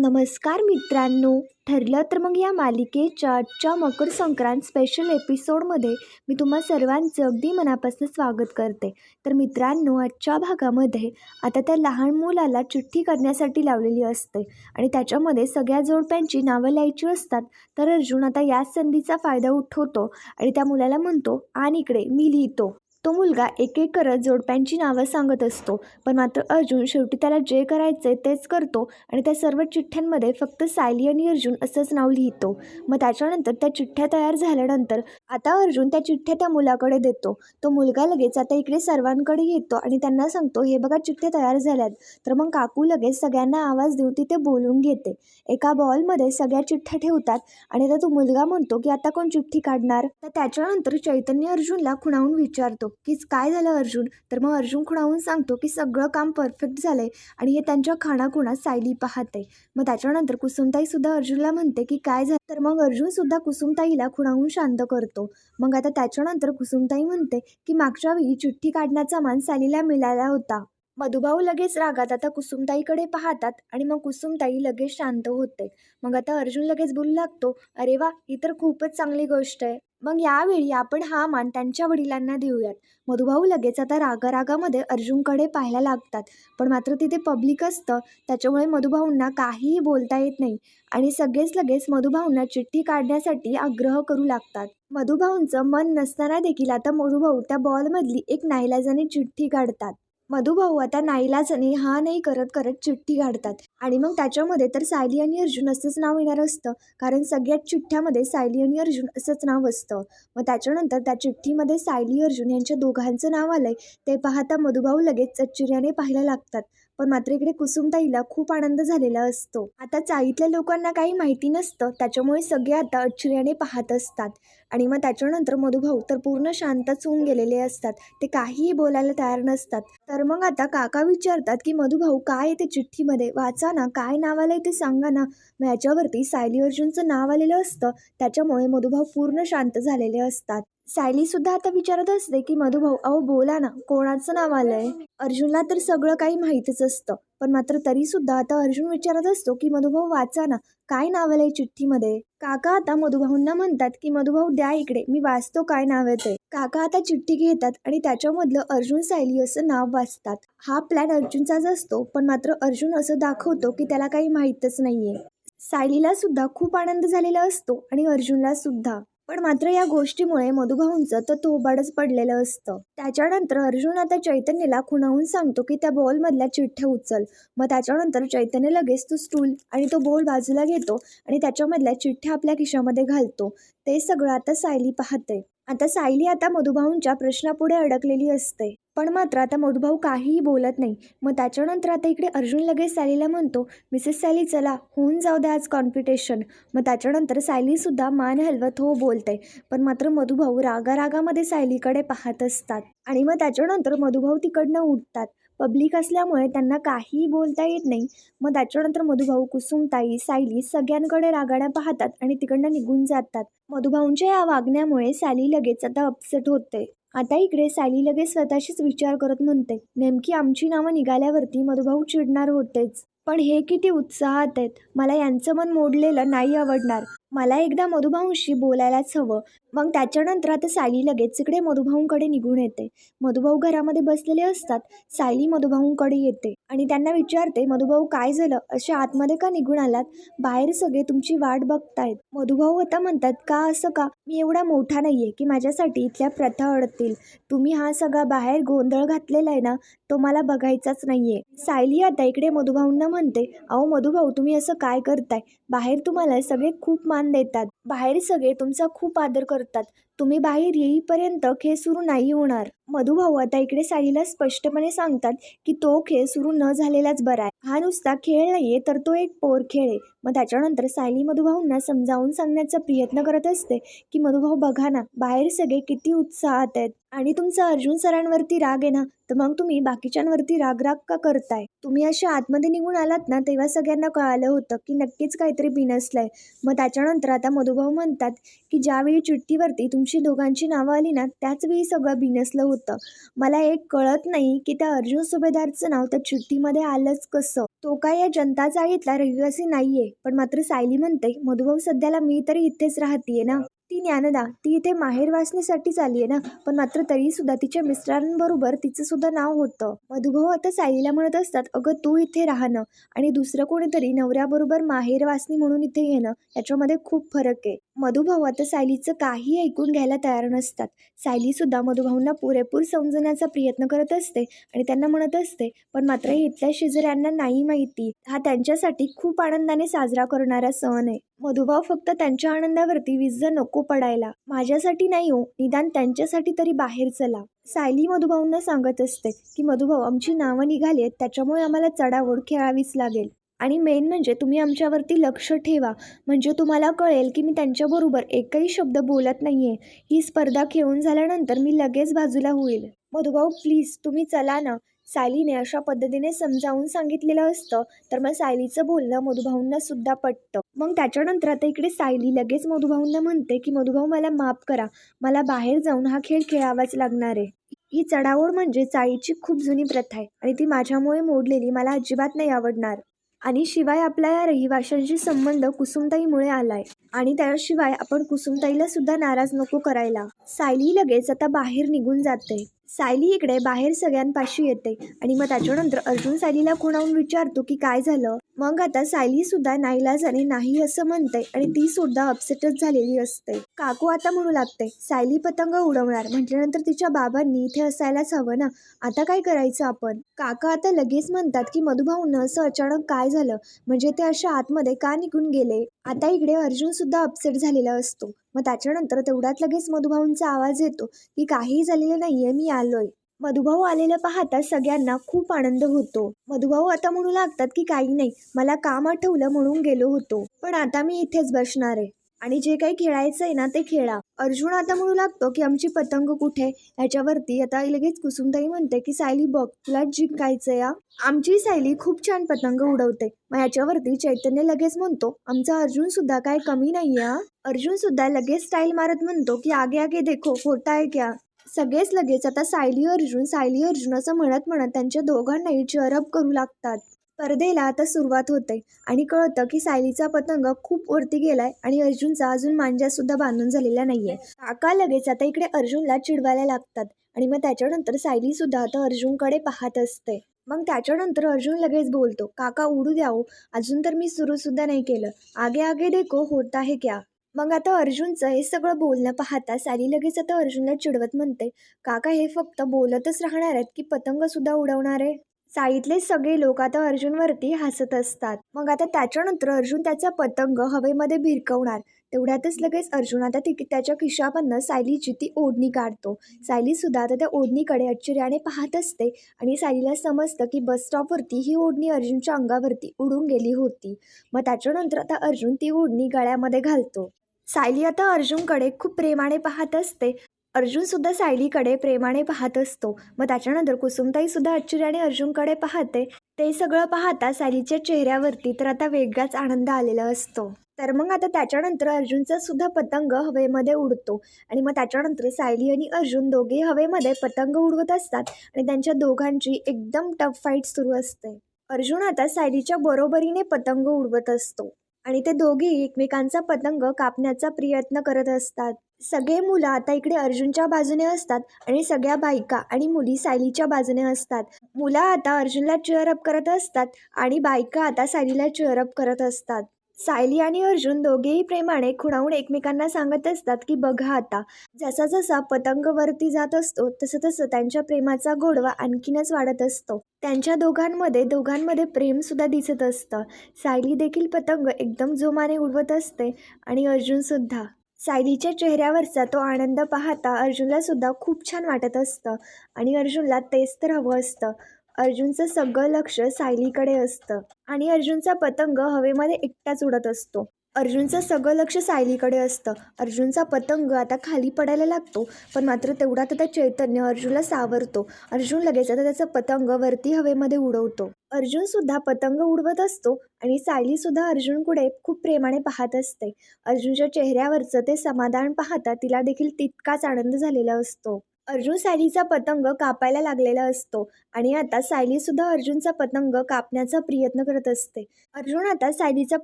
नमस्कार मित्रांनो. ठरलं तर मग या मालिकेच्या आजच्या मकर संक्रांत स्पेशल एपिसोडमध्ये मी तुम्हा सर्वांचं अगदी मनापासून स्वागत करते. तर मित्रांनो आजच्या भागामध्ये आता त्या लहान मुलाला चिठ्ठी करण्यासाठी लावलेली असते आणि त्याच्यामध्ये सगळ्या जोडप्यांची नावं लिहायची असतात तर अर्जुन आता याच संधीचा फायदा उठवतो आणि त्या मुलाला म्हणतो आणि इकडे मी लिहितो. तो मुलगा एक एक करत जोडप्यांची नावं सांगत असतो पण मात्र अर्जुन शेवटी त्याला जे करायचे तेच करतो आणि त्या सर्व चिठ्ठ्यांमध्ये फक्त सायली आणि अर्जुन असंच नाव लिहितो. मग त्याच्यानंतर त्या चिठ्ठ्या तयार झाल्यानंतर आता अर्जुन त्या चिठ्ठ्या त्या मुलाकडे देतो. तो मुलगा लगेच आता इकडे सर्वांकडे येतो आणि त्यांना सांगतो हे बघा चिठ्ठ्या तयार झाल्यात. तर मग काकू लगेच सगळ्यांना आवाज देऊन तिथे बोलून घेते. एका बॉलमध्ये सगळ्या चिठ्ठ्या ठेवतात आणि आता तो मुलगा म्हणतो की आता कोण चिठ्ठी काढणार? तर त्याच्यानंतर चैतन्य अर्जुनला खुणावून विचारतो कीच काय झालं अर्जुन? तर मग अर्जुन खुणावून सांगतो की सगळं काम परफेक्ट झालं आहे आणि हे त्यांच्या खाणाखुणात सायली पाहते मग त्याच्यानंतर कुसुमताईसुद्धा अर्जुनला म्हणते की काय झालं? तर मग अर्जुनसुद्धा कुसुमताईला खुणावून शांत करतो. मग आता त्याच्यानंतर कुसुमताई म्हणते की मागच्या वेळी चिठ्ठी काढण्याचा मान सालीला मिळाला होता. मधुभाऊ लगेच रागात आता कुसुमताईकडे पाहतात आणि मग कुसुमताई लगेच शांत होते. मग आता अर्जुन लगेच बोलू लागतो अरे वा ही तर खूपच चांगली गोष्ट आहे. मग यावेळी आपण हा मान त्यांच्या वडिलांना देऊयात. मधुभाऊ लगेच आता रागारागामध्ये अर्जुनकडे पाहायला लागतात. पण मात्र तिथे पब्लिक असतं त्याच्यामुळे मधुभाऊंना काहीही बोलता येत नाही आणि सगळेच लगेच मधुभाऊंना चिठ्ठी काढण्यासाठी आग्रह करू लागतात. मधुभाऊंचं मन नसताना देखील आता मधुभाऊ त्या बॉलमधली एक नाईलाजाने चिठ्ठी काढतात. मधुभाऊ आता नाईलाजाने हा नाही करत करत चिठ्ठी काढतात. आणि मग त्याच्यामध्ये तर सायली आणि अर्जुन असंच नाव येणार असतं. कारण सगळ्यात चिठ्ठ्यामध्ये सायली आणि अर्जुन असंच नाव असतं. मग त्याच्यानंतर त्या चिठ्ठीमध्ये सायली अर्जुन यांच्या दोघांचं नाव आलंय. ते पाहता मधुभाऊ लगेच चच्चिऱ्याने पाहायला लागतात. पण मात्र इकडे कुसुमताईला खूप आनंद झालेला असतो. आता चाळीतल्या लोकांना काही माहिती नसतं त्याच्यामुळे सगळे आता आश्चर्याने पाहत असतात. आणि मग त्याच्यानंतर मधुभाऊ तर पूर्ण शांतच होऊन गेलेले असतात. ते काहीही बोलायला तयार नसतात. तर मग आता काका विचारतात की मधुभाऊ काय येते चिठ्ठीमध्ये? वाचा ना काय नाव आलंय ते सांगा ना. मग याच्यावरती सायली अर्जुनचं नाव आलेलं असतं. त्याच्यामुळे मधुभाऊ पूर्ण शांत झालेले असतात. सायली सुद्धा आता विचारत असते की मधुभाऊ अहो बोला ना कोणाचं नाव आलंय? अर्जुनला तर सगळं काही माहितच असतं पण मात्र तरी सुद्धा आता अर्जुन विचारत असतो की मधुभाऊ वाचा ना काय नाव आलंय चिठ्ठीमध्ये? काका आता मधुभाऊंना म्हणतात की मधुभाऊ द्या इकडे मी वाचतो काय नाव येते काका आता चिठ्ठी घेतात आणि त्याच्यामधलं अर्जुन सायली असं नाव वाचतात. हा प्लॅन अर्जुनचाच असतो पण मात्र अर्जुन असं दाखवतो की त्याला काही माहीतच नाहीये. सायलीला सुद्धा खूप आनंद झालेला असतो आणि अर्जुनला सुद्धा पण मात्र या गोष्टीमुळे मधुभाऊंचं तर थोबाडच पडलेलं असतं. त्याच्यानंतर अर्जुन आता चैतन्यला खुणावून सांगतो की त्या बॉलमधल्या चिठ्ठ्या उचल. मग त्याच्यानंतर चैतन्य लगेच तो स्टूल आणि तो बॉल बाजूला घेतो आणि त्याच्यामधल्या चिठ्ठ्या आपल्या खिशामध्ये घालतो. ते सगळं आता सायली पाहते. आता सायली आता मधुभाऊंच्या प्रश्नापुढे अडकलेली असते. पण मात्र आता मधुभाऊ काहीही बोलत नाही. मग त्याच्यानंतर आता इकडे अर्जुन लगेच सायलीला म्हणतो मिसेस सायली चला होऊन जाऊ द्या आज कॉम्पिटिशन मग त्याच्यानंतर सायलीसुद्धा मान हलवत हो बोलते. पण मात्र मधुभाऊ रागारागामध्ये सायलीकडे पाहत असतात. आणि मग त्याच्यानंतर मधुभाऊ तिकडनं उठतात. पब्लिक असल्यामुळे त्यांना काहीही बोलता येत नाही. मग त्याच्यानंतर मधुभाऊ कुसुमताई सायली सगळ्यांकडे रागाड्या पाहतात आणि तिकडनं निघून जातात. मधुभाऊंच्या या वागण्यामुळे सायली लगेच आता अपसेट होते. आता इकडे सायली लगेच स्वतःशीच विचार करत म्हणते नेमकी आमची नावं निघाल्यावरती मधुभाऊ चिडणार होतेच. पण हे किती उत्साहात आहेत. मला यांचं मन मोडलेलं नाही आवडणार. मला एकदा मधुभाऊंशी बोलायलाच हवं. मग त्याच्यानंतर आता सायली लगेच इकडे मधुभाऊंकडे निघून येते. मधुभाऊ घरामध्ये बसलेले असतात. सायली मधुभाऊंकडे येते आणि त्यांना विचारते मधुभाऊ काय झालं? असे आतमध्ये का निघून आलात? बाहेर सगळे तुमची वाट बघतायत. मधुभाऊ आता म्हणतात का असं का? मी एवढा मोठा नाही आहे की माझ्यासाठी इथल्या प्रथा अडतील. तुम्ही हा सगळा बाहेर गोंधळ घातलेला आहे ना तो मला बघायचाच नाही आहे सायली आता इकडे मधुभाऊंना म्हणते अहो मधुभाऊ तुम्ही असं काय करताय? बाहेर तुम्हाला सगळे खूप मान देतात. बाहेर सगळे तुमचा खूप आदर करतात. तुम्ही बाहेर येईपर्यंत खेळ सुरू नाही होणार. मधुभाऊ आता इकडे साईला स्पष्टपणे सांगतात की तो खेळ सुरू न झालेलाच बरा आहे. हा नुसता खेळ नाहीये तर तो एक पोर खेळ आहे. मग त्याच्यानंतर सायली मधुभाऊंना समजावून सांगण्याचा प्रयत्न करत असते की मधुभाऊ बघा ना बाहेर सगळे किती उत्साहात आहेत. आणि तुमचा अर्जुन सरांवरती राग आहे ना तर मग तुम्ही बाकीच्यांवरती राग राग का करताय? तुम्ही असे आतमध्ये निघून आलात ना तेव्हा सगळ्यांना कळालं होतं की नक्कीच काहीतरी बिनसलंय. मग त्याच्यानंतर आता मधुभाऊ म्हणतात की ज्यावेळी चिठ्ठीवरती तुमची आमची दोघांची नावं आली ना त्याच वेळी सगळं बिनसलं होतं. मला एक कळत नाही की त्या अर्जुन सुभेदारचं नाव त्या चिठ्ठीमध्ये आलंच कसं? तो काय या जनता चाळीतला रहिवासी नाहीये पण मात्र सायली म्हणते मधुभाऊ सध्याला मी तरी इथेच राहतीये ना. ती ज्ञानदा ती इथे माहेर वाचण्यासाठीच आली आहे ना. पण मात्र तरी सुद्धा तिच्या मिस्टरांबरोबर तिचं सुद्धा नाव होतं. मधुभाऊ आता सायलीला म्हणत असतात अगं तू इथे राहणं आणि दुसरं कोणीतरी नवऱ्याबरोबर माहेर वाचणी म्हणून इथे येणं याच्यामध्ये खूप फरक आहे. मधुभाऊ आता सायलीचं काही ऐकून घ्यायला तयार नसतात. सायली सुद्धा मधुभाऊंना पुरेपूर समजण्याचा प्रयत्न करत असते आणि त्यांना म्हणत असते पण मात्र इथल्या शेजाऱ्यांना नाही माहिती. हा त्यांच्यासाठी खूप आनंदाने साजरा करणारा सण आहे. मधुभाव फक्त त्यांच्या आनंदावरती विज्ज नको पडायला. माझ्यासाठी नाही हो निदान त्यांच्यासाठी तरी बाहेर चला. सायली मधुभाऊंना सांगत असते की मधुभाऊ आमची नावं निघाली आहेत त्याच्यामुळे आम्हाला चढावड खेळावीच लागेल. आणि मेन म्हणजे तुम्ही आमच्यावरती लक्ष ठेवा. म्हणजे तुम्हाला कळेल की मी त्यांच्याबरोबर एकही शब्द बोलत नाही आहे ही स्पर्धा खेळून झाल्यानंतर मी लगेच बाजूला होईल. मधुभाऊ प्लीज तुम्ही चला ना. सायलीने अशा पद्धतीने समजावून सांगितलेलं असतं. तर मग सायलीचं बोलणं मधुभाऊंना सुद्धा पटतं. मग त्याच्यानंतर आता इकडे सायली लगेच मधुभाऊंना म्हणते की मधुभाऊ मला माफ करा. मला बाहेर जाऊन हा खेळ खेळावाच लागणार आहे. ही चढाओढ म्हणजे चाळीची खूप जुनी प्रथा आहे आणि ती माझ्यामुळे मोडलेली मला अजिबात नाही आवडणार. आणि शिवाय आपल्या या रहिवाशांशी संबंध कुसुमताईमुळे आलाय. आणि त्याशिवाय आपण कुसुमताईला सुद्धा नाराज नको करायला. सायली लगेच आता बाहेर निघून जाते. सायली इकडे बाहेर सगळ्यांपाशी येते आणि मग त्याच्यानंतर अर्जुन सायलीला खुणावून विचारतो की काय झालं? मग आता सायली सुद्धा नाईलाजाने नाही असं म्हणते आणि ती सुद्धा अपसेटच झालेली असते. काकू आता म्हणू लागते सायली पतंग उडवणार म्हटल्यानंतर तिच्या बाबांनी इथे असायलाच हवं ना? आता काय करायचं आपण? काका आता लगेच म्हणतात की मधुभाऊंना असं अचानक काय झालं? म्हणजे ते अशा आतमध्ये का निघून गेले? आता इकडे अर्जुन सुद्धा अपसेट झालेला असतो. मग त्याच्यानंतर तेवढ्यात लगेच मधुभाऊंचा आवाज येतो की काहीही झालेलं नाहीये मी आलोय. मधुभाऊ आलेलं पाहता सगळ्यांना खूप आनंद होतो. मधुभाऊ आता म्हणू लागतात की काही नाही मला काम आठवलं म्हणून गेलो होतो. पण आता मी इथेच बसणार आहे. आणि जे काही खेळायचं आहे ना ते खेळा. अर्जुन आता म्हणू लागतो की आमची पतंग कुठे? ह्याच्यावरती आता लगेच कुसुमताई म्हणते की सायली बघ तुला जिंकायचं या आमची सायली खूप छान पतंग उडवते. मग याच्यावरती चैतन्य लगेच म्हणतो आमचा अर्जुन सुद्धा काय कमी नाही अर्जुन सुद्धा लगेच स्टाईल मारत म्हणतो की आगे आगे देखो होता आहे क्या? सगळेच लगेच आता सायली अर्जुन सायली अर्जुन असं म्हणत म्हणत त्यांच्या दोघांनाही चरअप करू लागतात. स्पर्धेला आता सुरुवात होते आणि कळतं की सायलीचा पतंग खूप वरती गेलाय आणि अर्जुनचा अजून मांजा सुद्धा बांधून झालेला नाहीये. काका लगेच आता इकडे अर्जुनला चिडवायला लागतात आणि मग त्याच्यानंतर सायली सुद्धा आता अर्जुनकडे पाहत असते. मग त्याच्यानंतर अर्जुन लगेच बोलतो काका उडू द्याओ हो. अजून तर मी सुरू सुद्धा नाही केलं. आगे आगे देखो होत आहे क्या? मग आता अर्जुनचं हे सगळं बोलणं पाहता सायली लगेच आता अर्जुनला चिडवत म्हणते काका हे फक्त बोलतच राहणार आहेत की पतंग सुद्धा उडवणार आहे? साईतले सगळे लोक आता अर्जुनवरती हसत असतात. मग आता त्याच्यानंतर अर्जुन त्याचा पतंग हवेमध्ये भिरकवणार. तेवढ्यातच लगेच अर्जुन आता ती त्याच्या खिशामधनं सायलीची ती ओढणी काढतो. सायली सुद्धा आता त्या ओढणीकडे आश्चर्याने पाहत असते आणि सायलीला समजतं की बस स्टॉपवरती ही ओढणी अर्जुनच्या अंगावरती उडून गेली होती. मग त्याच्यानंतर आता अर्जुन ती ओढणी गळ्यामध्ये घालतो. सायली आता अर्जुनकडे खूप प्रेमाने पाहत असते. अर्जुनसुद्धा सायलीकडे प्रेमाने पाहत असतो. मग त्याच्यानंतर कुसुमताईसुद्धा आश्चर्याने अर्जुनकडे पाहते. ते सगळं पाहता सायलीच्या चेहऱ्यावरती तर आता वेगळाच आनंद आलेला असतो. तर मग आता त्याच्यानंतर अर्जुनचा सुद्धा पतंग हवेमध्ये उडतो. आणि मग त्याच्यानंतर सायली आणि अर्जुन दोघे हवेमध्ये पतंग उडवत असतात. आणि त्यांच्या दोघांची एकदम टफ फाईट सुरू असते. अर्जुन आता सायलीच्या बरोबरीने पतंग उडवत असतो. आणि ते दोघेही एकमेकांचा पतंग कापण्याचा प्रयत्न करत असतात. सगळे मुलं आता इकडे अर्जुनच्या बाजूने असतात आणि सगळ्या बायका आणि मुली सायलीच्या बाजूने असतात. मुलं आता अर्जुनला चेअरअप करत असतात आणि बायका आता सायलीला चेअरअप करत असतात. सायली आणि अर्जुन दोघेही प्रेमाने खुणावून एकमेकांना सांगत असतात की बघा आता जसा जसा पतंग वरती जात असतो तसं तसं त्यांच्या प्रेमाचा गोडवा आणखीनच वाढत असतो. त्यांच्या दोघांमध्ये दोघांमध्ये प्रेम सुद्धा दिसत असतं. सायली देखील पतंग एकदम जोमाने उडवत असते आणि अर्जुन सुद्धा. सायलीच्या चेहऱ्यावरचा तो आनंद पाहता अर्जुनला सुद्धा खूप छान वाटत असतं आणि अर्जुनला तेच तर हवं असतं. अर्जुनचं सगळं लक्ष सायलीकडे असतं. आणि अर्जुनचा पतंग हवेमध्ये एकटाच उडत असतो. अर्जुनचं सगळं लक्ष सायलीकडे असतं. अर्जुनचा पतंग आता खाली पडायला लागतो पण मात्र तेवढा आता चैतन्य अर्जुनला सावरतो. अर्जुन लगेच आता त्याचा पतंग वरती हवेमध्ये उडवतो. अर्जुनसुद्धा पतंग उडवत असतो आणि सायलीसुद्धा अर्जुनकडे खूप प्रेमाने पाहत असते. अर्जुनच्या चेहऱ्यावरचं ते समाधान पाहता तिला देखील तितकाच आनंद झालेला असतो. अर्जुन सायलीचा पतंग कापायला लागलेला असतो आणि आता सायलीसुद्धा अर्जुनचा पतंग कापण्याचा प्रयत्न करत असते. अर्जुन आता सायलीचा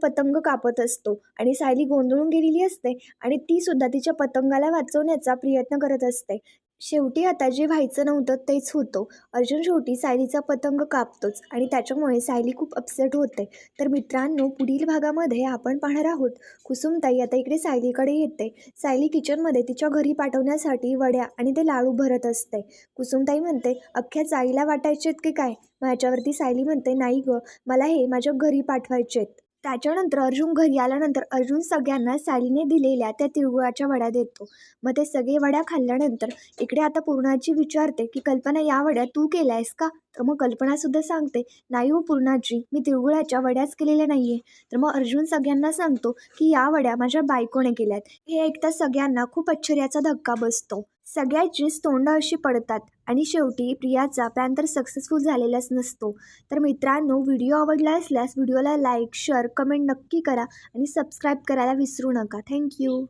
पतंग कापत असतो आणि सायली गोंधळून गेलेली असते आणि ती सुद्धा तिच्या पतंगाला वाचवण्याचा प्रयत्न करत असते. शेवटी आता जे व्हायचं नव्हतं तेच होतं. अर्जुन शेवटी सायलीचा पतंग कापतोच आणि त्याच्यामुळे सायली खूप अपसेट होते. तर मित्रांनो पुढील भागामध्ये आपण पाहणार आहोत. कुसुमताई आता इकडे सायलीकडे येते. सायली किचनमध्ये तिच्या घरी पाठवण्यासाठी वड्या आणि ते लाडू भरत असते. कुसुमताई म्हणते अख्ख्या चाईला वाटायचे आहेत की काय? माझ्यावरती सायली म्हणते नाही गं मला हे माझ्या घरी पाठवायचे आहेत त्याच्यानंतर अर्जुन घरी आल्यानंतर अर्जुन सगळ्यांना सालीने दिलेल्या त्या तिळगुळाच्या वड्या देतो. मग ते सगळे वड्या खाल्ल्यानंतर इकडे आता पूर्णाची विचारते की कल्पना या वड्या तू केल्या आहेस का? तर मग कल्पनासुद्धा सांगते नाही हो पूर्णाजी मी तिळगुळाच्या वड्याच केलेल्या नाही आहे तर मग अर्जुन सगळ्यांना सांगतो की या वड्या माझ्या बायकोने केल्यात. हे ऐकता सगळ्यांना खूप आश्चर्याचा धक्का बसतो. सगळ्याचीच तोंड अशी पडतात आणि शेवटी प्रियाचा प्लॅन तर सक्सेसफुल झालेलाच नसतो. तर मित्रांनो व्हिडिओ आवडला असल्यास व्हिडिओला लाईक शेअर कमेंट नक्की करा आणि सबस्क्राईब करायला विसरू नका. थँक्यू